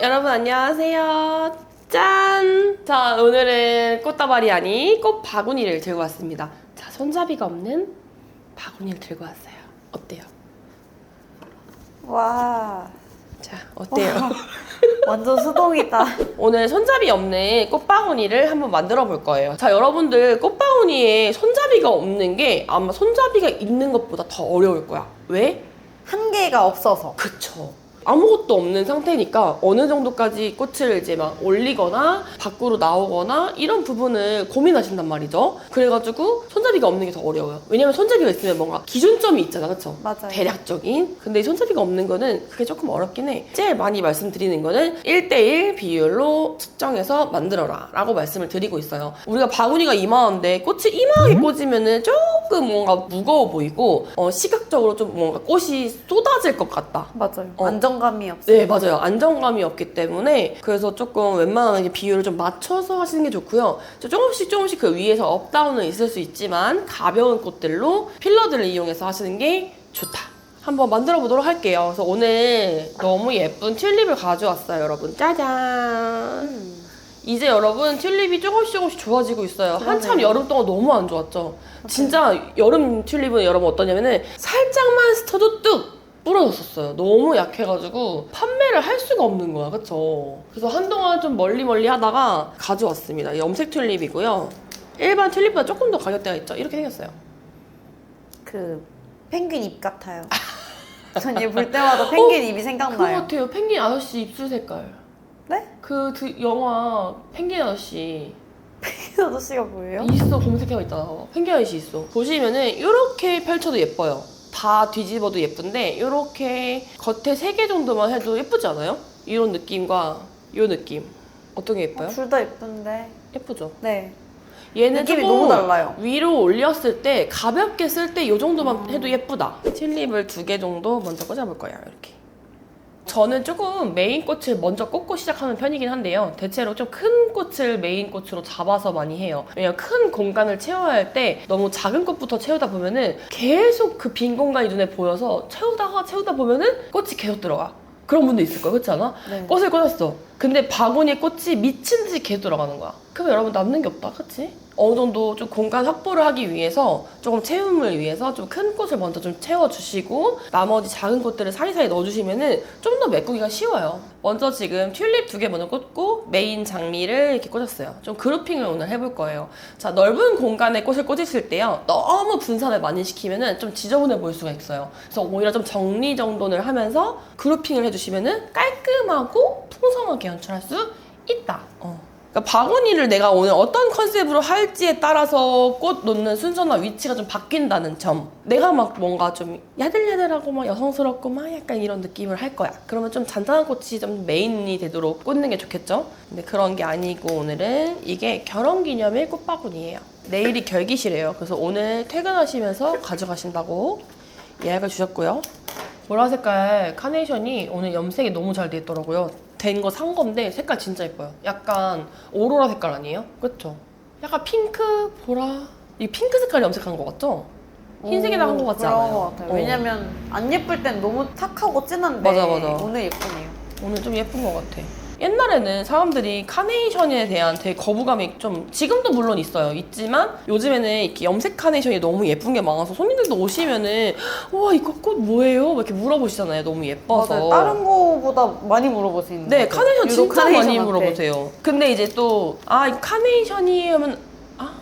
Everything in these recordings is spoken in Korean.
여러분 안녕하세요. 짠! 자, 오늘은 꽃다발이 아닌 꽃 바구니를 들고 왔습니다. 자, 손잡이가 없는 바구니를 들고 왔어요. 어때요? 와 자, 어때요? 완전 수동이다. 오늘 손잡이 없는 꽃바구니를 한번 만들어 볼 거예요. 자, 여러분들 꽃바구니에 손잡이가 없는 게 아마 손잡이가 있는 것보다 더 어려울 거야. 왜? 한계가 없어서. 그쵸. 아무것도 없는 상태니까 어느 정도까지 꽃을 이제 막 올리거나 밖으로 나오거나 이런 부분을 고민하신단 말이죠. 그래가지고 손잡이가 없는 게 더 어려워요. 왜냐면 손잡이가 있으면 뭔가 기준점이 있잖아, 그쵸? 맞아요. 대략적인. 근데 이 손잡이가 없는 거는 그게 조금 어렵긴 해. 제일 많이 말씀드리는 거는 1대1 비율로 측정해서 만들어라 라고 말씀을 드리고 있어요. 우리가 바구니가 이만한데 꽃이 이만하게 꽂으면은 조금 뭔가 무거워 보이고 어, 시각적으로 좀 뭔가 꽃이 쏟아질 것 같다. 맞아요. 어. 안정감이 없어. 네, 맞아요. 안정감이 없기 때문에 그래서 조금 웬만하면 이제 비율을 좀 맞춰서 하시는 게 좋고요. 저 조금씩 조금씩 그 위에서 업다운은 있을 수 있지만 가벼운 꽃들로 필러들을 이용해서 하시는 게 좋다. 한번 만들어 보도록 할게요. 그래서 오늘 너무 예쁜 튤립을 가져왔어요, 여러분. 짜잔. 음, 이제 여러분 튤립이 조금씩 조금씩 좋아지고 있어요. 그러네요. 한참 여름 동안 너무 안 좋았죠. 진짜 여름 튤립은 여러분 어떠냐면은 살짝만 스쳐도 뚝 부러졌었어요. 너무 약해가지고 판매를 할 수가 없는 거야, 그쵸? 그래서 한동안 좀 멀리 멀리 하다가 가져왔습니다. 염색 튤립이고요. 일반 튤립보다 조금 더 가격대가 있죠. 이렇게 생겼어요. 그 펭귄 입 같아요. 전 얘 볼 때마다 펭귄 입이 그거 생각나요. 같아요. 펭귄 아저씨 입술 색깔. 네? 그 드- 영화 펭귄 아저씨 펭귄 아저씨가 뭐예요? 있어 검색해가 있잖아 펭귄 아저씨 있어 보시면은 이렇게 펼쳐도 예뻐요 다 뒤집어도 예쁜데 이렇게 겉에 세 개 정도만 해도 예쁘지 않아요? 이런 느낌과 이 느낌 어떤 게 예뻐요? 둘 다 예쁜데. 예쁘죠? 네. 얘는 느낌이 조금 너무 달라요. 위로 올렸을 때 가볍게 쓸 때 이 정도만 해도 예쁘다 튤립을 두 개 정도 먼저 꽂아볼 거예요 이렇게 저는 조금 메인 꽃을 먼저 꽂고 시작하는 편이긴 한데요. 대체로 좀 큰 꽃을 메인 꽃으로 잡아서 많이 해요. 왜냐면 큰 공간을 채워야 할 때 너무 작은 꽃부터 채우다 보면은 계속 그 빈 공간이 눈에 보여서 채우다가 채우다 보면은 꽃이 계속 들어가. 그런 분도 있을 거예요. 그렇지 않아? 네. 꽃을 꽂았어. 근데 바구니에 꽃이 미친 듯이 계속 들어가는 거야. 그럼 여러분 남는 게 없다. 그치? 어느 정도 좀 공간 확보를 하기 위해서 조금 채움을 위해서 좀 큰 꽃을 먼저 좀 채워주시고 나머지 작은 꽃들을 사이사이 넣어주시면은 좀 더 메꾸기가 쉬워요. 먼저 지금 튤립 두 개 먼저 꽂고 메인 장미를 이렇게 꽂았어요. 좀 그루핑을 오늘 해볼 거예요. 자, 넓은 공간에 꽃을 꽂으실 때요. 너무 분산을 많이 시키면은 좀 지저분해 보일 수가 있어요. 그래서 오히려 좀 정리정돈을 하면서 그루핑을 해주시면은 깔끔하고 풍성하게 연출할 수 있다. 어. 그러니까 바구니를 내가 오늘 어떤 컨셉으로 할지에 따라서 꽃 놓는 순서나 위치가 좀 바뀐다는 점. 내가 막 뭔가 좀 야들야들하고 막 여성스럽고 막 약간 이런 느낌을 할 거야. 그러면 좀 잔잔한 꽃이 좀 메인이 되도록 꽂는 게 좋겠죠? 근데 그런 게 아니고 오늘은 이게 결혼 기념일 꽃바구니예요. 내일이 결기시래요. 그래서 오늘 퇴근하시면서 가져가신다고 예약을 주셨고요. 보라 색깔 카네이션이 오늘 염색이 너무 잘 돼 있더라고요. 된 거 산 건데 색깔 진짜 예뻐요. 약간 오로라 색깔 아니에요? 그쵸? 약간 핑크, 보라. 이 핑크 색깔 염색한 거 같죠? 흰색에다 한거 같지 그런 않아요? 것 같아요. 어. 왜냐면 안 예쁠 땐 너무 탁하고 진한데 맞아, 맞아. 오늘 예쁘네요. 오늘 좀 예쁜 것 같아. 옛날에는 사람들이 카네이션에 대한 되게 거부감이 좀 지금도 물론 있어요. 있지만 요즘에는 이렇게 염색 카네이션이 너무 예쁜 게 많아서 손님들도 오시면은 와 이거 꽃 뭐예요? 막 이렇게 물어보시잖아요. 너무 예뻐서. 맞아요. 다른 거보다 많이 물어보시는 네, 것 같아요. 카네이션 유독 진짜 많이 카네이션한테. 물어보세요. 근데 이제 또, 아, 이거 카네이션이 하면, 아,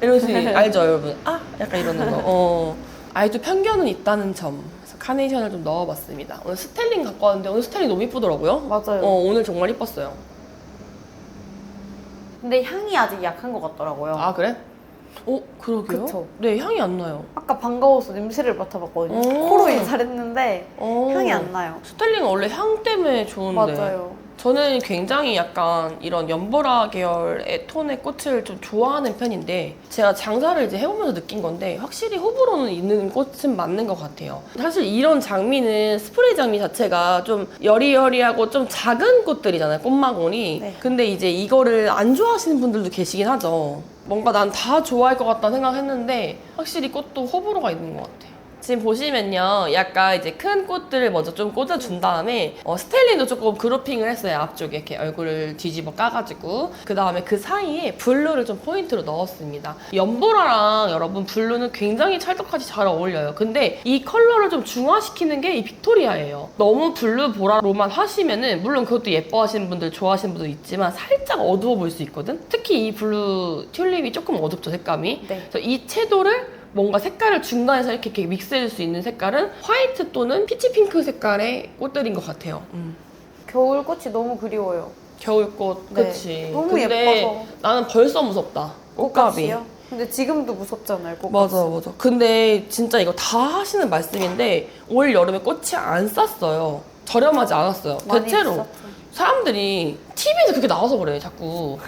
이러시 알죠, 여러분? 아, 약간 이러는 거. 어. 아이도 편견은 있다는 점. 카네이션을 좀 넣어봤습니다. 오늘 스텔링 갖고 왔는데, 오늘 스텔링 너무 이쁘더라고요. 맞아요. 어, 오늘 정말 이뻤어요. 근데 향이 아직 약한 것 같더라고요. 아, 그래? 어, 그러게요? 그쵸. 네, 향이 안 나요. 아까 반가워서 냄새를 맡아봤거든요. 오. 코로 인사했는데 어. 향이 안 나요. 스텔링은 원래 향 때문에 좋은데. 맞아요. 저는 굉장히 약간 이런 연보라 계열의 톤의 꽃을 좀 좋아하는 편인데 제가 장사를 이제 해보면서 느낀 건데 확실히 호불호는 있는 꽃은 맞는 것 같아요. 사실 이런 장미는 스프레이 장미 자체가 좀 여리여리하고 좀 작은 꽃들이잖아요, 꽃마골이. 네. 근데 이제 이거를 안 좋아하시는 분들도 계시긴 하죠. 뭔가 난 다 좋아할 것 같다는 생각했는데 확실히 꽃도 호불호가 있는 것 같아. 지금 보시면요. 약간 이제 큰 꽃들을 먼저 좀 꽂아준 다음에 어, 스타일링도 조금 그루핑을 했어요. 앞쪽에 이렇게 얼굴을 뒤집어 까가지고. 그 다음에 그 사이에 블루를 좀 포인트로 넣었습니다. 연보라랑 여러분 블루는 굉장히 찰떡같이 잘 어울려요. 근데 이 컬러를 좀 중화시키는 게 이 빅토리아예요. 너무 블루 보라로만 하시면은 물론 그것도 예뻐하시는 분들 좋아하시는 분도 있지만 살짝 어두워 보일 수 있거든. 특히 이 블루 튤립이 조금 어둡죠 색감이. 네. 그래서 이 채도를 뭔가 색깔을 중간에서 이렇게, 이렇게 믹스해줄 수 있는 색깔은 화이트 또는 피치 핑크 색깔의 꽃들인 것 같아요. 겨울 꽃이 너무 그리워요. 겨울꽃, 네. 그치. 너무 근데 예뻐서. 나는 벌써 무섭다. 꽃값이. 꽃값이요? 근데 지금도 무섭잖아요. 꽃값. 맞아, 맞아. 근데 진짜 이거 다 하시는 말씀인데 올 여름에 꽃이 안 쌌어요. 저렴하지 않았어요. 많이 대체로. 비쌌죠. 사람들이 TV에서 그렇게 나와서 그래 자꾸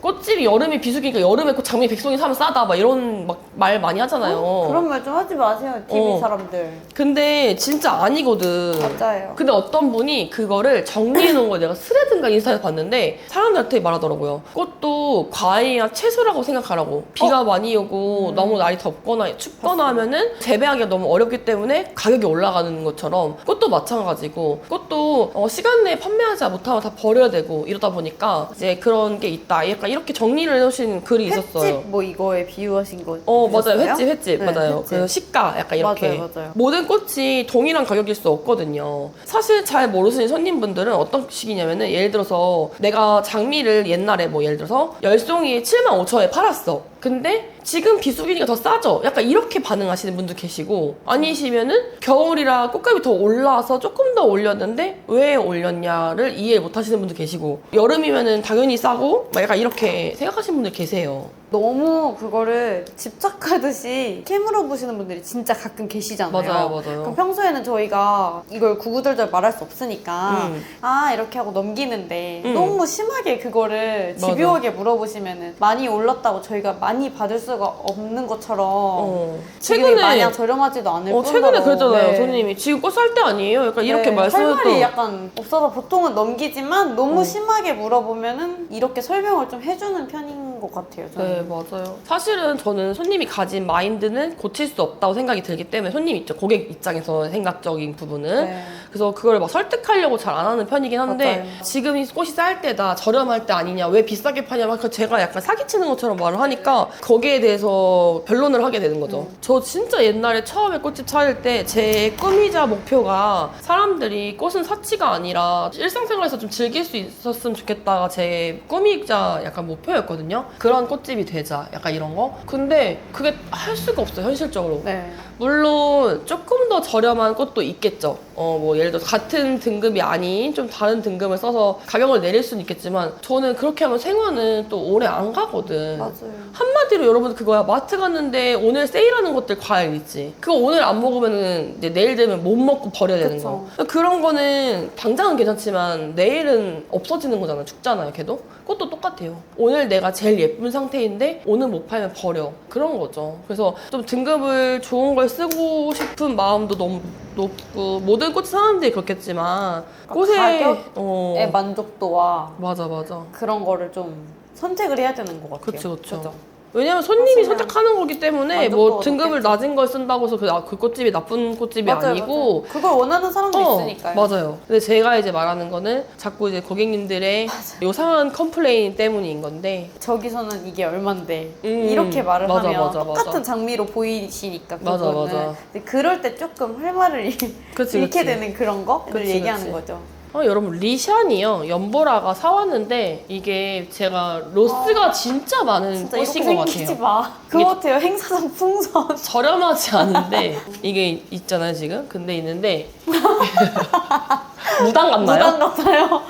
꽃집이 여름에 비수기니까 여름에 꽃 장미 백송이 사면 싸다 막 이런 막 말 많이 하잖아요. 그런 말 좀 하지 마세요. TV 어. 사람들. 근데 진짜 아니거든. 맞아요. 근데 어떤 분이 그거를 정리해 놓은 걸 내가 스레드인가 인스타에서 봤는데 사람들한테 말하더라고요. 꽃도 과일이나 채소라고 생각하라고. 비가 많이 오고 너무 날이 덥거나 춥거나 하면은 재배하기가 너무 어렵기 때문에 가격이 올라가는 것처럼 꽃도 마찬가지고 꽃도 어, 시간 내에 판매하지 못하면 다 버려야 되고 이 러다 보니까 이제 그런 게 있다. 약간 이렇게 정리를 해놓으신 글이 있었어요. 횟집 뭐 이거에 비유하신 거. 어 맞아요 보셨어요? 횟집 횟집 네, 맞아요 횟집. 그 시가 약간 이렇게 맞아요, 맞아요. 모든 꽃이 동일한 가격일 수 없거든요 사실 잘 모르시는 손님분들은 어떤 식이냐면은 예를 들어서 내가 장미를 옛날에 뭐 예를 들어서 열송이에 7만 5천에 팔았어 근데 지금 비수기니까 더 싸죠? 약간 이렇게 반응하시는 분도 계시고 아니시면은 겨울이라 꽃값이 더 올라서 조금 더 올렸는데 왜 올렸냐를 이해 못 하시는 분도 계시고 여름이면은 당연히 싸고 막 약간 이렇게 생각하시는 분들 계세요 너무 그거를 집착하듯이 캐물어 보시는 분들이 진짜 가끔 계시잖아요. 맞아요, 맞아요. 그럼 평소에는 저희가 이걸 구구절절 말할 수 없으니까 음. 아 이렇게 하고 넘기는데 음. 너무 심하게 그거를 맞아. 집요하게 물어보시면은 많이 올랐다고 저희가 많이 받을 수가 없는 것처럼 어. 지금이 마냥 저렴하지도 않을 어, 뿐더러 최근에 그랬잖아요, 네. 손님이. 지금 꽃 살 때 아니에요? 약간 이렇게 네, 말씀을 할 말이 또. 약간 없어서 보통은 넘기지만 너무 어. 심하게 물어보면은 이렇게 설명을 좀 해주는 편인 것 같아요. 저는. 네, 맞아요. 사실은 저는 손님이 가진 마인드는 고칠 수 없다고 생각이 들기 때문에 손님 있죠. 고객 입장에서 생각적인 부분은. 네. 그래서 그걸 막 설득하려고 잘 안 하는 편이긴 한데 맞아요. 지금 이 꽃이 쌀 때다 저렴할 때 아니냐 왜 비싸게 파냐 막그 제가 약간 사기치는 것처럼 말을 하니까 거기에 대해서 변론을 하게 되는 거죠. 음. 저 진짜 옛날에 처음에 꽃집 차릴 때 제 꿈이자 목표가 사람들이 꽃은 사치가 아니라 일상생활에서 좀 즐길 수 있었으면 좋겠다가 제 꿈이자 약간 목표였거든요. 그런 꽃집이 되자 약간 이런 거. 근데 그게 할 수가 없어요 현실적으로. 네. 물론 조금 더 저렴한 꽃도 있겠죠. 어, 뭐 예를 들어서 같은 등급이 아닌 좀 다른 등급을 써서 가격을 내릴 수는 있겠지만 저는 그렇게 하면 생화는 또 오래 안 가거든. 맞아요. 한마디로 여러분 그거야. 마트 갔는데 오늘 세일하는 것들 과일 있지. 그거 오늘 안 먹으면은 이제 내일 되면 못 먹고 버려야 되는 그쵸. 거. 그런 거는 당장은 괜찮지만 내일은 없어지는 거잖아. 죽잖아요, 걔도. 꽃도 똑같아요. 오늘 내가 제일 예쁜 상태인데 오늘 못 팔면 버려. 그런 거죠. 그래서 좀 등급을 좋은 걸 쓰고 싶은 마음도 너무 높고 모든 꽃 사람들이 그렇겠지만 꽃의 가격에 어, 만족도와 맞아 맞아. 그런 거를 좀 선택을 해야 되는 것 같아요. 그쵸, 그쵸. 그죠? 왜냐면 손님이 사실은 선택하는 거기 때문에 뭐 등급을 높겠지. 낮은 걸 쓴다고 해서 그, 아, 그 꽃집이 나쁜 꽃집이 맞아요, 아니고 맞아요. 그걸 원하는 사람도 어, 있으니까요. 맞아요. 근데 제가 이제 말하는 거는 자꾸 이제 고객님들의 요상한 컴플레인 때문인 건데 저기서는 이게 얼만데 음, 이렇게 말을 맞아, 하면 맞아, 맞아. 똑같은 장미로 보이시니까 맞아, 그거는 맞아. 근데 그럴 때 조금 할 말을 그치, 잃게 그치. 되는 그런 거를 그치, 얘기하는 그치. 거죠. 어, 여러분 리샨이요 연보라가 사왔는데 이게 제가 로스가 진짜 많은 아, 진짜 꽃인 이렇게 것 생기지 같아요. 마. 그거 같아요. 행사장 풍선. 저렴하지 않은데 이게 있잖아요 지금 근데 있는데 무당 같나요? 무당 같아요.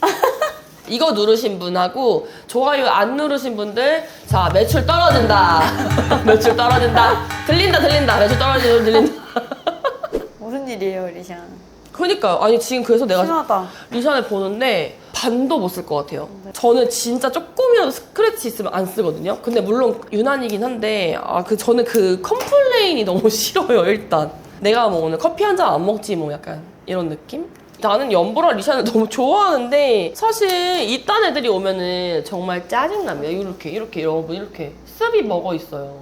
이거 누르신 분하고 좋아요 안 누르신 분들 자 매출 떨어진다 매출 떨어진다 들린다 들린다 매출 떨어지는 들린다 무슨 일이에요, 리샤? 그러니까 아니 지금 그래서 내가 심하다. 리션을 보는데 반도 못 쓸 것 같아요. 저는 진짜 조금이라도 스크래치 있으면 안 쓰거든요. 근데 물론 유난이긴 한데 아 그 저는 그 컴플레인이 너무 싫어요 일단. 내가 뭐 오늘 커피 한 잔 안 먹지 뭐 약간 이런 느낌? 나는 연보라 리샤를 너무 좋아하는데 사실 이딴 애들이 오면은 정말 짜증납니다. 이렇게 이렇게 여러분 이렇게 습이 먹어 있어요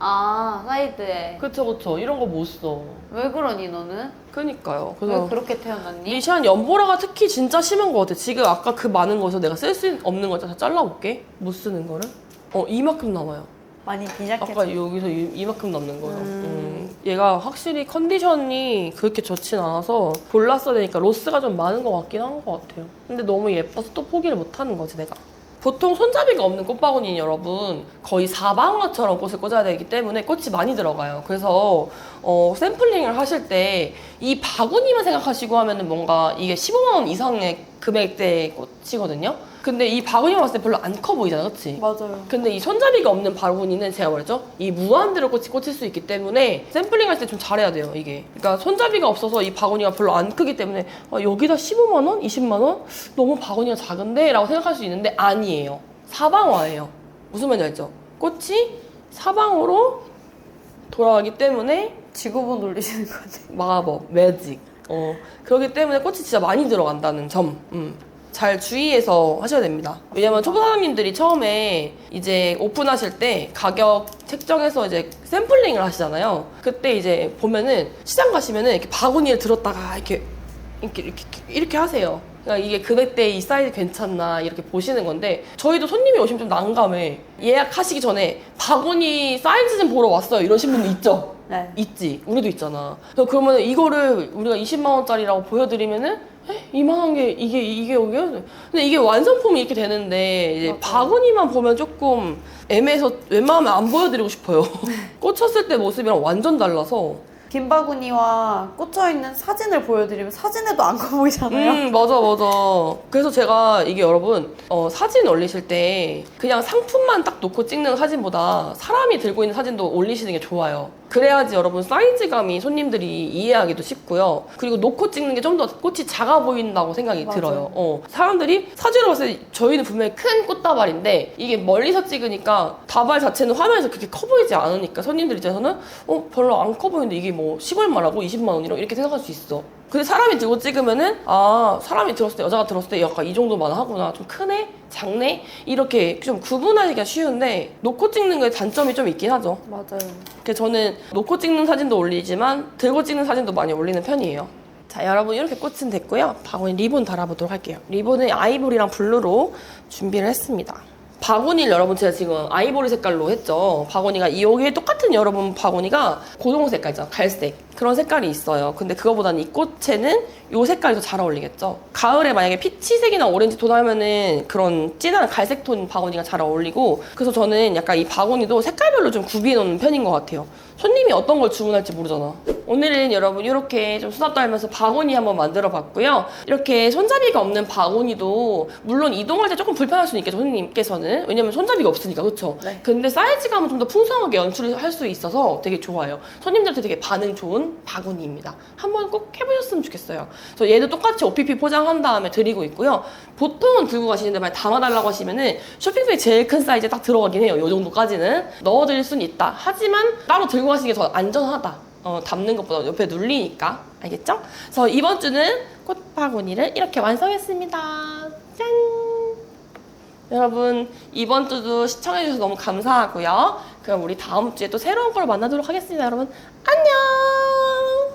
아 사이드에 그쵸 그쵸 이런 거 못 써. 왜 그러니 너는? 그니까요. 왜 그래서 그렇게 태어났니? 리시안 연보라가 특히 진짜 심한 것 같아. 지금 아까 그 많은 거에서 내가 쓸 수 없는 거다 잘라볼게. 못 쓰는 거를. 어 이만큼 남아요. 많이 빈약해져 아까 여기서 이, 이만큼 남는 거예요. 음. 음. 얘가 확실히 컨디션이 그렇게 좋진 않아서 골랐어야 되니까 로스가 좀 많은 것 같긴 한 것 같아요. 근데 너무 예뻐서 또 포기를 못 하는 거지, 내가. 보통 손잡이가 없는 꽃바구니 여러분 거의 사방어처럼 꽃을 꽂아야 되기 때문에 꽃이 많이 들어가요. 그래서 어, 샘플링을 하실 때 이 바구니만 생각하시고 하면은 뭔가 이게 15만 원 이상의 금액대의 꽃이거든요. 근데 이 바구니만 봤을 때 별로 안 커 보이잖아, 그렇지? 맞아요 근데 이 손잡이가 없는 바구니는 제가 말했죠? 이 무한대로 꽃이 꽂힐 수 있기 때문에 샘플링 할 때 좀 잘해야 돼요, 이게. 그러니까 손잡이가 없어서 이 바구니가 별로 안 크기 때문에 아, 여기다 15만원? 20만원? 너무 바구니가 작은데? 라고 생각할 수 있는데 아니에요. 사방화예요. 무슨 말인지 알죠? 꽃이 사방으로 돌아가기 때문에 지구본 돌리시는 거지 마법, 매직. 어, 그렇기 때문에 꽃이 진짜 많이 들어간다는 점. 음. 잘 주의해서 하셔야 됩니다. 왜냐면 초보 사장님들이 처음에 이제 오픈하실 때 가격 책정해서 이제 샘플링을 하시잖아요. 그때 이제 보면은 시장 가시면은 이렇게 바구니에 들었다가 이렇게 이렇게 이렇게, 이렇게 하세요. 그러니까 이게 금액대 이 사이즈 괜찮나 이렇게 보시는 건데 저희도 손님이 오시면 좀 난감해. 예약하시기 전에 바구니 사이즈 좀 보러 왔어요. 이러신 분도 있죠. 네 있지. 우리도 있잖아. 그래서 그러면 이거를 우리가 20만 원짜리라고 보여드리면은 에? 이만한 게 이게 이게 여기야? 근데 이게 완성품이 이렇게 되는데 이제 맞아요. 바구니만 보면 조금 애매해서 웬만하면 안 보여드리고 싶어요. 꽂혔을 때 모습이랑 완전 달라서. 긴 바구니와 꽂혀 있는 사진을 보여드리면 사진에도 안 커 보이잖아요 음 맞아 맞아. 그래서 제가 이게 여러분 어, 사진 올리실 때 그냥 상품만 딱 놓고 찍는 사진보다 사람이 들고 있는 사진도 올리시는 게 좋아요. 그래야지 여러분 사이즈감이 손님들이 이해하기도 쉽고요. 그리고 놓고 찍는 게 좀 더 꽃이 작아 보인다고 생각이 맞아요. 들어요. 어, 사람들이 사진으로 봤을 때 저희는 분명히 큰 꽃다발인데 이게 멀리서 찍으니까 다발 자체는 화면에서 그렇게 커 보이지 않으니까 손님들 입장에서는 어 별로 안 커 보이는데 이게 뭐 10얼마라고 20만 원이라고 이렇게 생각할 수 있어. 근데 사람이 들고 찍으면은 아 사람이 들었을 때 여자가 들었을 때 약간 이 정도만 하구나 좀 크네 작네 이렇게 좀 구분하기가 쉬운데 놓고 찍는 게 단점이 좀 있긴 하죠. 맞아요 그래서 저는 놓고 찍는 사진도 올리지만 들고 찍는 사진도 많이 올리는 편이에요. 자 여러분 이렇게 꽃은 됐고요. 바구니 리본 달아보도록 할게요. 리본은 아이보리랑 블루로 준비를 했습니다. 바구니를 여러분 제가 지금 아이보리 색깔로 했죠. 바구니가 이 여기에 똑같은 여러분 바구니가 고동 색깔 있잖아. 갈색. 그런 색깔이 있어요. 근데 그거보다는 이 꽃에는 이 색깔이 더 잘 어울리겠죠. 가을에 만약에 피치색이나 오렌지 톤 하면은 그런 진한 갈색 톤 바구니가 잘 어울리고 그래서 저는 약간 이 바구니도 색깔별로 좀 구비해 놓는 편인 것 같아요. 손님이 어떤 걸 주문할지 모르잖아. 오늘은 여러분 이렇게 좀 수다 떨면서 바구니 한번 만들어 봤고요. 이렇게 손잡이가 없는 바구니도 물론 이동할 때 조금 불편할 수는 있겠죠, 손님께서는. 왜냐면 손잡이가 없으니까, 그쵸? 네. 근데 사이즈감은 좀 더 풍성하게 연출을 할 수 있어서 되게 좋아요. 손님들한테 되게 반응 좋은 바구니입니다. 한번 꼭 해보셨으면 좋겠어요. 저 얘도 똑같이 OPP 포장한 다음에 드리고 있고요. 보통은 들고 가시는데 만약 담아달라고 하시면은 쇼핑백에 제일 큰 사이즈에 딱 들어가긴 해요. 이 정도까지는 넣어드릴 수는 있다. 하지만 따로 들고 가시는 게 더 안전하다. 어, 담는 것보다 옆에 눌리니까. 알겠죠? 그래서 이번 주는 꽃바구니를 이렇게 완성했습니다. 짠! 여러분 이번 주도 시청해주셔서 너무 감사하고요. 그럼 우리 다음 주에 또 새로운 걸 만나도록 하겠습니다. 여러분 안녕.